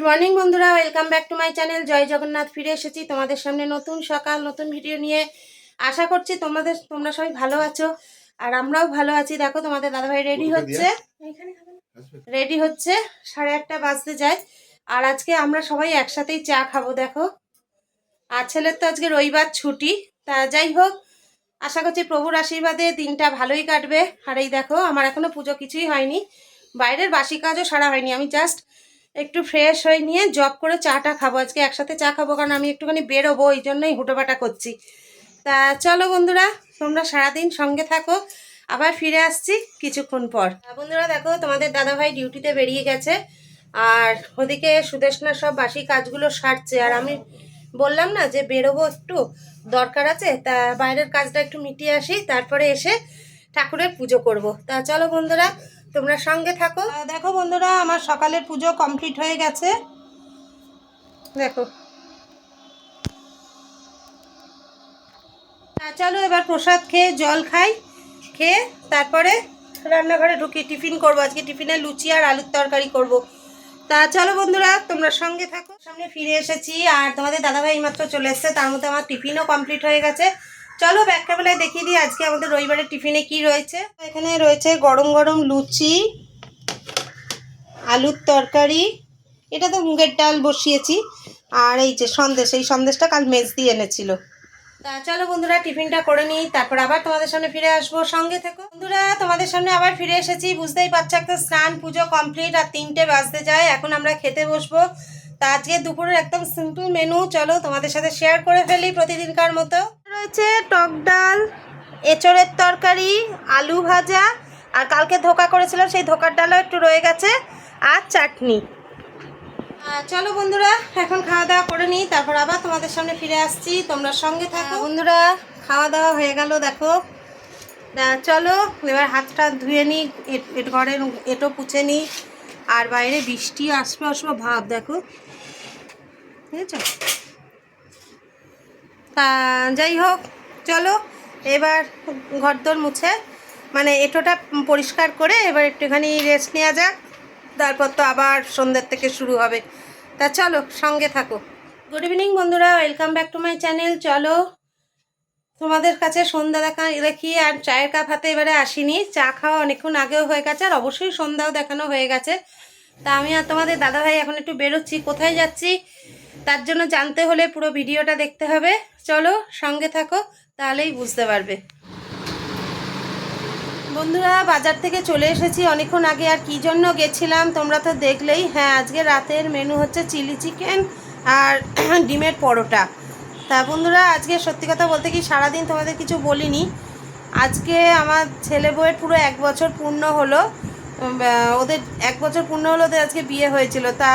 Good morning বন্ধুরা। Welcome back to my channel জয় জগন্নাথ ফিরে এসেছি তোমাদের সামনে নতুন সকাল নতুন ভিডিও নিয়ে। আশা করছি তোমাদের তোমরা সবাই ভালো আছো। আর আমরাও ভালো আছি। দেখো তোমাদের দাদাভাই রেডি হচ্ছে। রেডি হচ্ছে। সাড়ে আটটা বাজতে যায়। আর আজকে আমরা সবাই একসাথেই চা খাব দেখো। আর ছেলের তো আজকে রবিবার ছুটি। তা যাই হোক আশা করছি প্রভুর আশীর্বাদে দিনটা ভালোই কাটবে। আর এই দেখো আমার এখনও পুজো কিছুই হয়নি। বাইরের বাসি কাজও সারা হয়নি। আমি জাস্ট একটু ফ্রেশ হয়ে নিয়ে জব করে চাটা খাব। আজকে একসাথে চা খাব, কারণ আমি একটুখানি বেরোবো ওই জন্যই হুটোপাটা করছি। তা চলো বন্ধুরা, তোমরা সারাদিন সঙ্গে থাকো, আবার ফিরে আসছি কিছুক্ষণ পর। বন্ধুরা, দেখো, তোমাদের দাদাভাই ডিউটিতে বেরিয়ে গেছে, আর ওদিকে সুদেশনা সব বাসি কাজগুলো সারছে। আর আমি বললাম না যে বেরোবো একটু, দরকার আছে, তা বাইরের কাজটা একটু মিটিয়ে আসি, তারপরে এসে ঠাকুরের পুজো করব। তা চলো বন্ধুরা তোমরা সঙ্গে থাকো। দেখো বন্ধুরা, আমার সকালের পুজো কমপ্লিট হয়ে গেছে। দেখো। চলো এবার প্রসাদ খেয়ে জল খাই, খেয়ে তারপরে রান্নাঘরে ঢুকি। টিফিন করব, আজকে টিফিনে লুচি আর আলুর তরকারি করব। তা চলো বন্ধুরা, তোমরা সঙ্গে থাকো। সামনে ফিরে এসেছি, আর তোমাদের দাদাভাই মাত্র চলে এসছে, তার মধ্যে আমার টিফিনও কমপ্লিট হয়ে গেছে। চলো ব্যাগটা বেলায় দেখিয়ে দিই আজকে আমাদের রবিবারের টিফিনে কি রয়েছে। এখানে রয়েছে গরম গরম লুচি, আলুর তরকারি, এটা তো মুগের ডাল বসিয়েছি। আর এই যে সন্দেশ, এই সন্দেশটা কাল মেজ দিয়ে এনেছিল। তা চলো বন্ধুরা, টিফিনটা করে নিই, তারপর আবার তোমাদের সামনে ফিরে আসব। সঙ্গে থেকো। বন্ধুরা, তোমাদের সামনে আবার ফিরে এসেছি। বুঝতেই পারছ একটা স্নান পুজো কমপ্লিট আর তিনটে বাজতে যায়। এখন আমরা খেতে বসবো। তা আজকে দুপুরের একদম সিম্পল মেনু চলো তোমাদের সাথে শেয়ার করে ফেলি প্রতিদিনকার মতো। রয়েছে টক ডাল এঁচড়ের তরকারি আলু ভাজা আর কালকে ধোকা করেছিলাম সেই ধোকার ডালও একটু রয়ে গেছে আর চাটনি। চলো বন্ধুরা এখন খাওয়া দাওয়া করে নিই তারপর আবার তোমাদের সামনে ফিরে আসছি তোমরা সঙ্গে থাকো। বন্ধুরা খাওয়া দাওয়া হয়ে গেল দেখো। চলো এবার হাতটা ধুয়ে নিই ঘরের এটো পুছে নিই আর বাইরে বৃষ্টি আসবে আসবে ভাব দেখো। বুঝেছ তা যাই হোক, চলো, এবার ঘরদোর মুছে মানে এটোটা পরিষ্কার করে এবার একটুখানি রেস্ট নেওয়া যাক, তারপর তো আবার সন্ধ্যের থেকে শুরু হবে। তা চলো, সঙ্গে থাকো। গুড ইভিনিং বন্ধুরা welcome back to my channel চলো। তোমাদের কাছে সন্ধ্যা দেখা দেখি, আর চায়ের কাপ হাতে এবারে আসিনি, চা খাওয়া অনেকক্ষণ আগেও হয়ে গেছে, আর অবশ্যই সন্ধ্যাও দেখানো হয়ে গেছে। তা আমি আর তোমাদের দাদাভাই এখন একটু বেরোচ্ছি, কোথায় যাচ্ছি, তার জন্য জানতে হলে পুরো ভিডিওটা দেখতে হবে। চলো সঙ্গে থাকো, তাহলেই বুঝতে পারবে। বন্ধুরা, বাজার থেকে চলে এসেছি। অনেকক্ষণ আগে আর কী জন্য গেছিলাম তোমরা তো দেখলেই। হ্যাঁ আজকে রাতের মেনু হচ্ছে চিলি চিকেন আর ডিমের পরোটা। তা বন্ধুরা, আজকে সত্যি কথা বলতে কি সারাদিন তোমাদের কিছু বলিনি। আজকে আমার ছেলে বউয়ের পুরো এক বছর পূর্ণ হলো। ওদের এক বছর পূর্ণ হলো, ওদের আজকে বিয়ে হয়েছিল। তা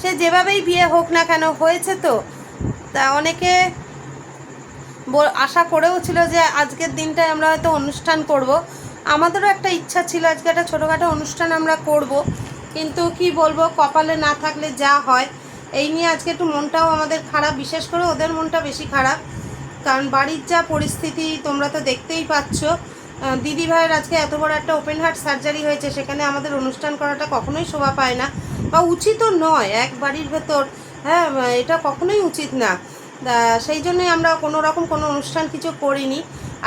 সে যেভাবেই বিয়ে হোক না কেন, হয়েছে তো। তা অনেকে আশা করেও ছিল যে আজকের দিনটায় আমরা হয়তো অনুষ্ঠান করব। আমাদেরও একটা ইচ্ছা ছিল আজকে একটা ছোটোখাটো অনুষ্ঠান আমরা করব। কিন্তু কি বলব, কপালে না থাকলে যা হয়। এই নিয়ে আজকে একটু মনটাও আমাদের খারাপ, বিশেষ করে ওদের মনটা বেশি খারাপ। কারণ বাড়ির যা পরিস্থিতি তোমরা তো দেখতেই পাচ্ছ। দিদি ভাইয়ের আজকে এত বড় একটা ওপেন হার্ট সার্জারি হয়েছে, সেখানে আমাদের অনুষ্ঠান করাটা কখনোই শোভা পায় না। বা উচিতও নয়, এক বাড়ির ভেতর। হ্যাঁ এটা কখনোই উচিত না। সেই জন্যই আমরা কোনো রকম কোনো অনুষ্ঠান কিছু করিনি।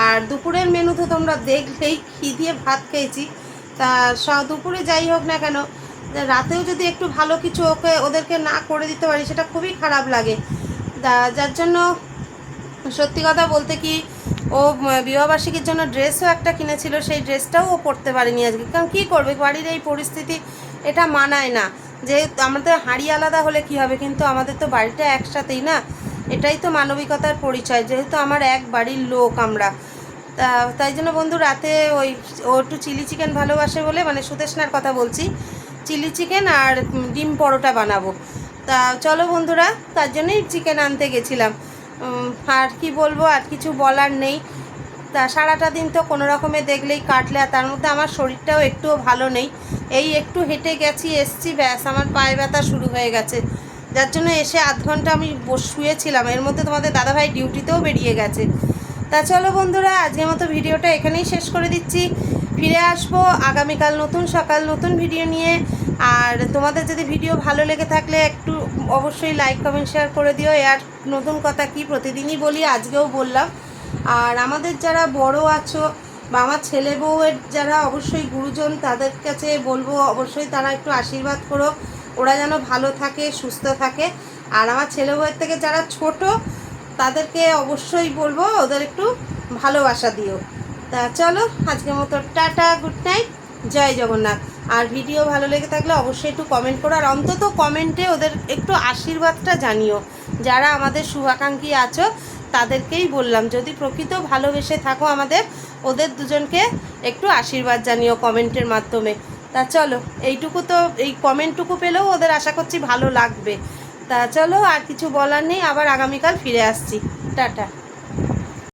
আর দুপুরের মেনু তো তোমরা দেখলেই ঘি দিয়ে ভাত খেয়েছি। তা দুপুরে যাই হোক না কেন রাতেও যদি একটু ভালো কিছু ওকে, ওদেরকে না করে দিতে পারি, সেটা খুবই খারাপ লাগে। যার জন্য সত্যি কথা বলতে কি, ও বিবাহবার্ষিকীর জন্য ড্রেসও একটা কিনেছিল, সেই ড্রেসটাও ও পরতে পারেনি আজকে। কারণ কী করবে? বাড়ির এই পরিস্থিতি এটা মানায় না। যে আমাদের হাঁড়ি আলাদা হলে কি হবে? কিন্তু আমাদের তো বাড়িটা একসাথেই না। এটাই তো মানবিকতার পরিচয়, যেহেতু আমার এক বাড়ির লোক আমরা। তা, তাই জন্য বন্ধু রাতে ওই, ও একটু চিলি চিকেন ভালোবাসে বলে মানে সুদেশনার কথা বলছি। চিলি চিকেন আর ডিম পরোটা বানাবো। তা, চলো বন্ধুরা, তার জন্যই চিকেন আনতে গেছিলাম। আর কি বলব, আর কিছু বলার নেই। তা, সারাটা দিন তো কোনো রকমে দেখলেই কাটলে, আর তার মধ্যে আমার শরীরটাও একটুও ভালো নেই। এই একটু হেঁটে গেছি, এসছি, ব্যাস, আমার পায়ে ব্যথা শুরু হয়ে গেছে। যার জন্য এসে আধ ঘণ্টা আমি শুয়েছিলাম। এর মধ্যে তোমাদের দাদাভাই ডিউটিতেও বেরিয়ে গেছে। তা চলো বন্ধুরা, আজকের মতো ভিডিওটা এখানেই শেষ করে দিচ্ছি। ফিরে আসব আগামীকাল নতুন সকাল, নতুন ভিডিও নিয়ে। আর তোমাদের যদি ভিডিও ভালো লেগে থাকলে একটু অবশ্যই লাইক কমেন্ট শেয়ার করে দিও। আর নতুন কথা কি প্রতিদিনই বলি, আজকেও বললাম। আর আমাদের যারা বড় আছো বা আমার ছেলে বউয়ের যারা অবশ্যই গুরুজন, তাদের কাছে বলব, অবশ্যই তারা একটু আশীর্বাদ করো। ওরা যেন ভালো থাকে, সুস্থ থাকে। আর আমার ছেলে বউয়ের থেকে যারা ছোট, তাদেরকে অবশ্যই বলব, ওদের একটু ভালোবাসা দিও। তা চলো, আজকের মতো টাটা, গুড নাইট, জয় জগন্নাথ। আর ভিডিও ভালো লেগে থাকলে অবশ্যই একটু কমেন্ট করো, আর অন্তত কমেন্টে ওদের একটু আশীর্বাদটা জানিও। যারা আমাদের শুভাকাঙ্ক্ষী আছো, তাদেরকেই বললাম, যদি প্রকৃত ভালোবেসে থাকো আমাদের, ওদের দুজনকে একটু আশীর্বাদ জানিও কমেন্টের মাধ্যমে। তা চলো, এইটুকু তো, এই কমেন্টটুকু পেলেও ওদের আশা করছি ভালো লাগবে। তা চলো, আর কিছু বলার নেই, আবার আগামীকাল ফিরে আসছি। টাটা।